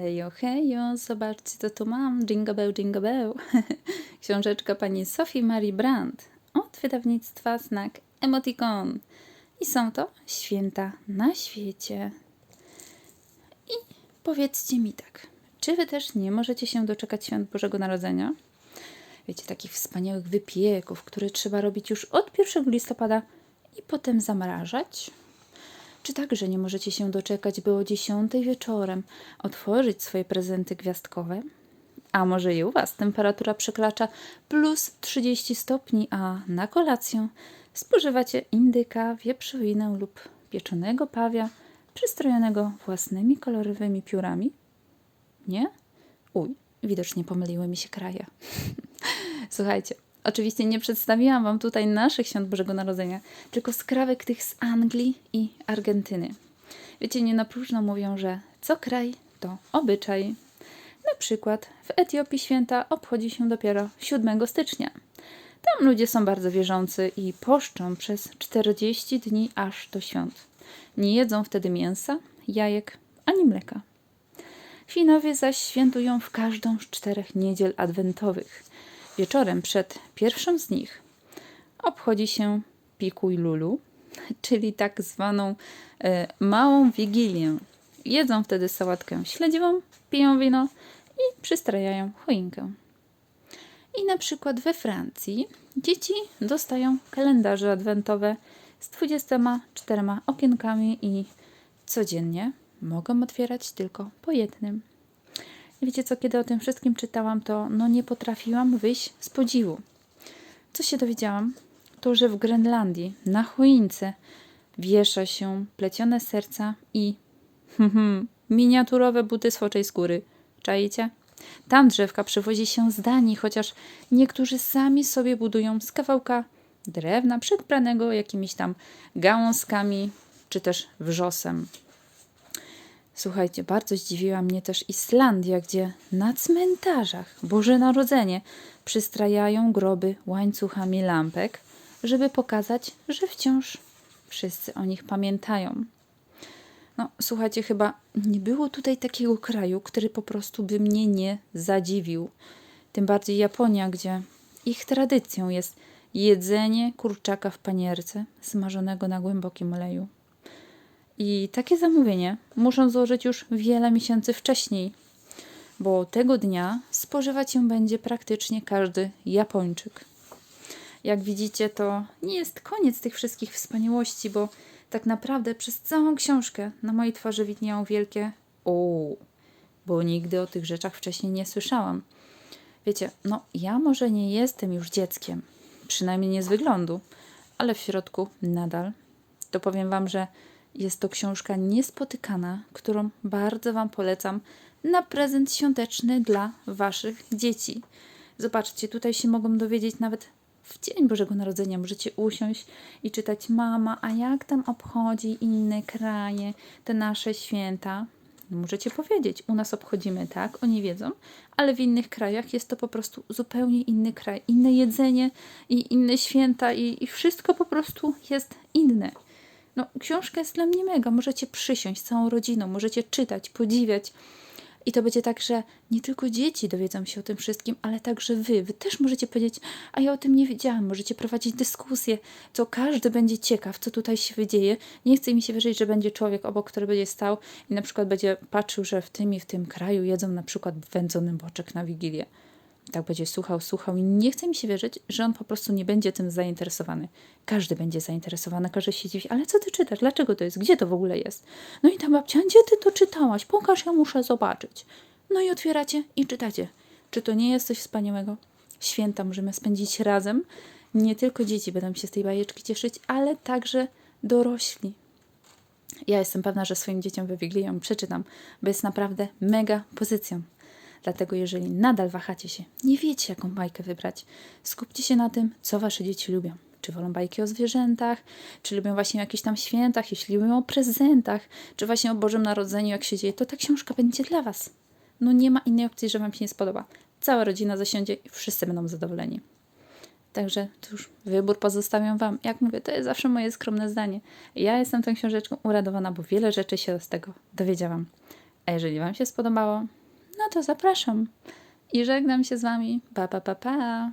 Hejo, hejo, zobaczcie co tu mam. Jingle bell, jingle bell. Książeczka pani Sophie Marie Brandt od wydawnictwa Znak Emoticon. I są to święta na świecie. I powiedzcie mi tak, czy wy też nie możecie się doczekać świąt Bożego Narodzenia? Wiecie, takich wspaniałych wypieków, które trzeba robić już od 1 listopada i potem zamrażać? Czy także nie możecie się doczekać, by o 10 wieczorem otworzyć swoje prezenty gwiazdkowe? A może i u Was temperatura przekracza plus 30 stopni, a na kolację spożywacie indyka, wieprzowinę lub pieczonego pawia przystrojonego własnymi kolorowymi piórami? Nie? Uj, widocznie pomyliły mi się kraje. Słuchajcie, oczywiście nie przedstawiłam Wam tutaj naszych świąt Bożego Narodzenia, tylko skrawek tych z Anglii i Argentyny. Wiecie, nie na próżno mówią, że co kraj, to obyczaj. Na przykład w Etiopii święta obchodzi się dopiero 7 stycznia. Tam ludzie są bardzo wierzący i poszczą przez 40 dni aż do świąt. Nie jedzą wtedy mięsa, jajek ani mleka. Finowie zaś świętują w każdą z czterech niedziel adwentowych. Wieczorem przed pierwszą z nich obchodzi się pikuj lulu, czyli tak zwaną e, małą wigilię. Jedzą wtedy sałatkę śledziwą, piją wino i przystrajają choinkę. I na przykład we Francji dzieci dostają kalendarze adwentowe z 24 okienkami i codziennie mogą otwierać tylko po jednym. Wiecie co, kiedy o tym wszystkim czytałam, to no nie potrafiłam wyjść z podziwu. Co się dowiedziałam? To, że w Grenlandii na choince wiesza się plecione serca i hmm, miniaturowe buty z foczej skóry. Czajcie? Tam drzewka przywozi się z Danii, chociaż niektórzy sami sobie budują z kawałka drewna przedpranego jakimiś tam gałązkami czy też wrzosem. Słuchajcie, bardzo zdziwiła mnie też Islandia, gdzie na cmentarzach Boże Narodzenie przystrajają groby łańcuchami lampek, żeby pokazać, że wciąż wszyscy o nich pamiętają. No, słuchajcie, chyba nie było tutaj takiego kraju, który po prostu by mnie nie zadziwił. Tym bardziej Japonia, gdzie ich tradycją jest jedzenie kurczaka w panierce, smażonego na głębokim oleju. I takie zamówienie muszą złożyć już wiele miesięcy wcześniej, bo tego dnia spożywać ją będzie praktycznie każdy Japończyk. Jak widzicie, to nie jest koniec tych wszystkich wspaniałości, bo tak naprawdę przez całą książkę na mojej twarzy widnieją wielkie o, bo nigdy o tych rzeczach wcześniej nie słyszałam. Wiecie, no ja może nie jestem już dzieckiem, przynajmniej nie z wyglądu, ale w środku nadal. To powiem Wam, że jest to książka niespotykana, którą bardzo Wam polecam na prezent świąteczny dla Waszych dzieci. Zobaczcie, tutaj się mogą dowiedzieć nawet w Dzień Bożego Narodzenia. Możecie usiąść i czytać, mama, a jak tam obchodzi inne kraje te nasze święta? Możecie powiedzieć, u nas obchodzimy tak, oni wiedzą, ale w innych krajach jest to po prostu zupełnie inny kraj, inne jedzenie i inne święta, i, i wszystko po prostu jest inne. No, książka jest dla mnie mega. Możecie przysiąść całą rodziną, możecie czytać, podziwiać. I to będzie tak, że nie tylko dzieci dowiedzą się o tym wszystkim, ale także wy. Wy też możecie powiedzieć, a ja o tym nie wiedziałam. Możecie prowadzić dyskusję, co każdy będzie ciekaw, co tutaj się wydzieje. Nie chce mi się wierzyć, że będzie człowiek obok, który będzie stał i na przykład będzie patrzył, że w tym i w tym kraju jedzą na przykład wędzony boczek na Wigilię tak będzie słuchał, słuchał i nie chce mi się wierzyć, że on po prostu nie będzie tym zainteresowany. Każdy będzie zainteresowany, każdy się dziwi, ale co ty czytasz? Dlaczego to jest? Gdzie to w ogóle jest? No i ta babcia, gdzie ty to czytałaś? Pokaż, ja muszę zobaczyć. No i otwieracie i czytacie. Czy to nie jest coś wspaniałego? Święta możemy spędzić razem. Nie tylko dzieci będą się z tej bajeczki cieszyć, ale także dorośli. Ja jestem pewna, że swoim dzieciom we Wigilię przeczytam, bo jest naprawdę mega pozycją. Dlatego jeżeli nadal wahacie się, nie wiecie jaką bajkę wybrać, skupcie się na tym, co wasze dzieci lubią. Czy wolą bajki o zwierzętach, czy lubią właśnie o jakichś tam świętach, jeśli lubią o prezentach, czy właśnie o Bożym Narodzeniu, jak się dzieje, to ta książka będzie dla was. No nie ma innej opcji, że wam się nie spodoba. Cała rodzina zasiądzie i wszyscy będą zadowoleni. Także cóż, wybór pozostawiam Wam. Jak mówię, to jest zawsze moje skromne zdanie. Ja jestem tą książeczką uradowana, bo wiele rzeczy się z tego dowiedziałam. A jeżeli Wam się spodobało, no to zapraszam. I żegnam się z Wami. Pa, pa, pa, pa.